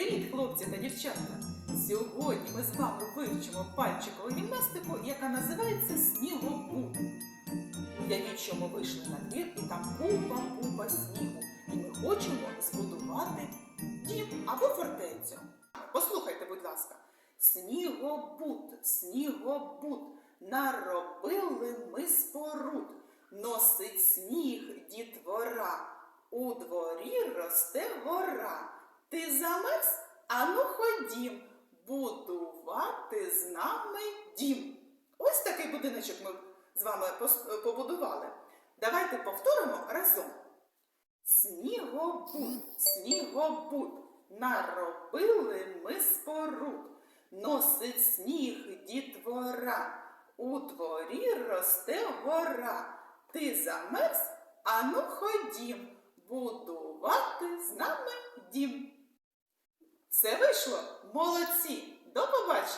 Привіт, хлопці та дівчата! Сьогодні ми з вами вивчимо пальчикову гімнастику, яка називається снігобут. Уявіть, що ми вийшли на двір і там купа-купа снігу. І ми хочемо збудувати дім або фортецю. Послухайте, будь ласка. Снігобут, снігобут, наробили ми споруд, носить сніг дітвора, у дворі росте гора. Ти замерз? Ану ходім, будувати з нами дім. Ось такий будиночок ми з вами побудували. Давайте повторимо разом. Снігобут, снігобут, наробили ми споруд, носить сніг дітвора, у дворі росте гора. Ти замерз? Ану ходім, будувати з нами дім. Це вийшло? Молодці! До побачення!